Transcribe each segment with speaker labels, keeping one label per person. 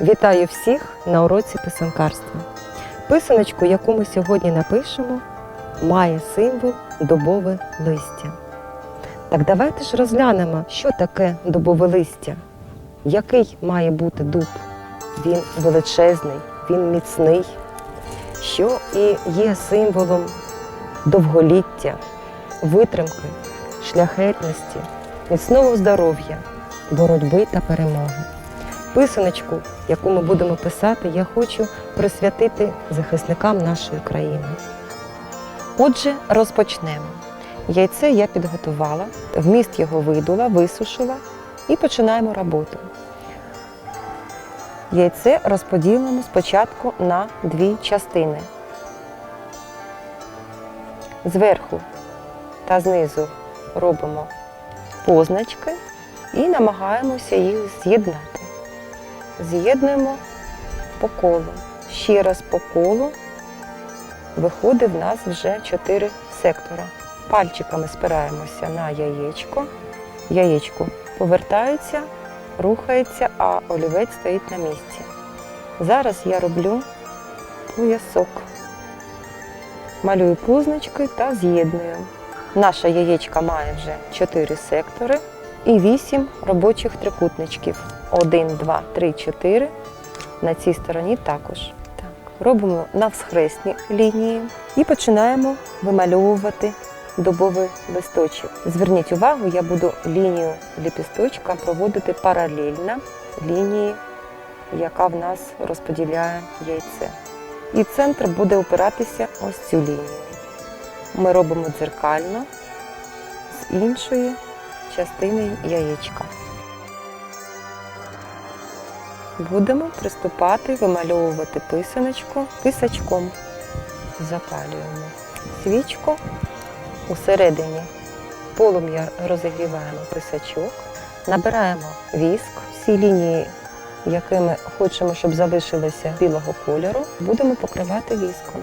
Speaker 1: Вітаю всіх на уроці писанкарства. Писаночку, яку ми сьогодні напишемо, має символ дубове листя. Так давайте ж розглянемо, що таке дубове листя. Який має бути дуб? Він величезний, він міцний, що і є символом довголіття, витримки, шляхетності, міцного здоров'я, боротьби та перемоги. Писаночку, яку ми будемо писати, я хочу присвятити захисникам нашої країни. Отже, розпочнемо. Яйце я підготувала, вміст його видула, висушила і починаємо роботу. Яйце розподілимо спочатку на дві частини. Зверху та знизу робимо позначки і намагаємося їх з'єднати. З'єднуємо по колу. Ще раз по колу виходить в нас вже 4 сектора. Пальчиками спираємося на яєчко. Яєчко повертається, рухається, а олівець стоїть на місці. Зараз я роблю поясок. Малюю позначки та з'єдную. Наша яєчка має вже 4 сектори і 8 робочих трикутничків. 1, 2, 3, 4. На цій стороні також. Так. Робимо навсхресні лінії і починаємо вимальовувати дубовий листочок. Зверніть увагу, я буду лінію ліпісточка проводити паралельно лінії, яка в нас розподіляє яйце. І центр буде опиратися ось цю лінію. Ми робимо дзеркально з іншої частини яєчка. Будемо приступати вимальовувати писаночку писачком. Запалюємо свічку усередині полум'я розігріваємо писачок, набираємо віск, всі лінії, якими хочемо, щоб залишилися білого кольору, будемо покривати віском.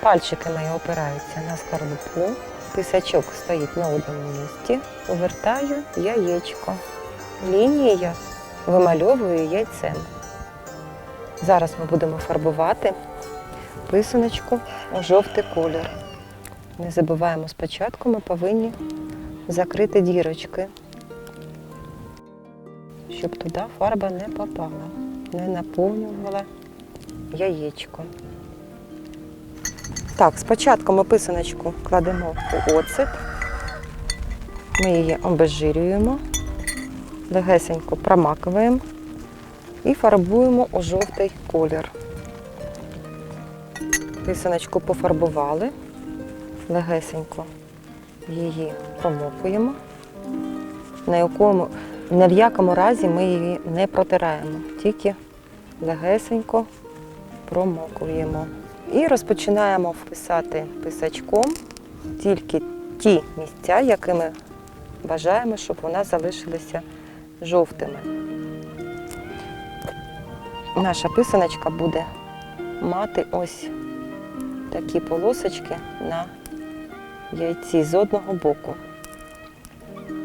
Speaker 1: Пальчики мої опираються на скорлупу, писачок стоїть на одному місці, повертаю яєчко. Лінії я вимальовую яйцем. Зараз ми будемо фарбувати писаночку у жовтий колір. Не забуваємо спочатку, ми повинні закрити дірочки, щоб туди фарба не попала, не наповнювала яєчко. Так, спочатку ми писаночку кладемо у оцет, ми її обезжирюємо, легесенько промакуємо і фарбуємо у жовтий колір. Писаночку пофарбували, легесенько її промокуємо, на якому, ні в якому разі ми її не протираємо, тільки легесенько промокуємо. І розпочинаємо вписати писачком тільки ті місця, які ми бажаємо, щоб у нас залишилися жовтими. Наша писаночка буде мати ось такі полосочки на яйці з одного боку.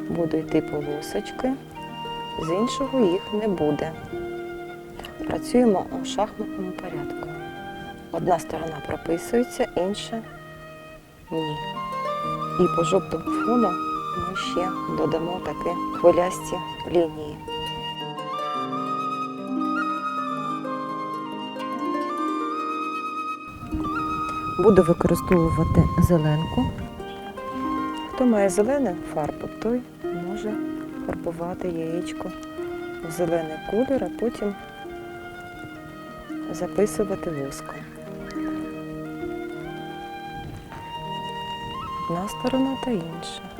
Speaker 1: Будуть йти полосочки, з іншого їх не буде. Працюємо у шахматному порядку. Одна сторона прописується, інша ні. І по жовтому фону ми ще додамо такі хвилясті лінії. Буду використовувати зеленку. Хто має зелену фарбу, той може фарбувати яєчко в зелений колір, а потім записувати воском. Одна сторона та інша.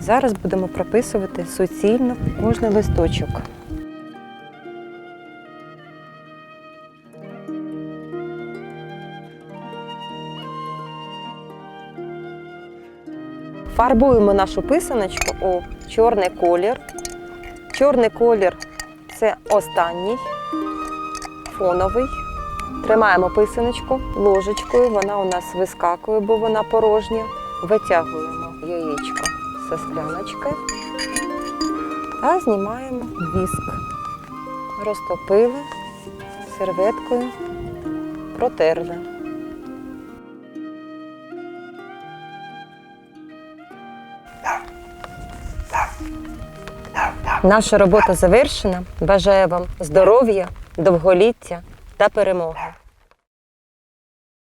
Speaker 1: Зараз будемо прописувати суцільно кожний листочок. Фарбуємо нашу писаночку у чорний колір. Чорний колір це останній, фоновий. Тримаємо писаночку ложечкою, вона у нас вискакує, бо вона порожня. Витягуємо яєчко зі скляночки та знімаємо віск. розтопили, серветкою протерли. Наша робота завершена. Бажаю вам здоров'я, довголіття та перемоги.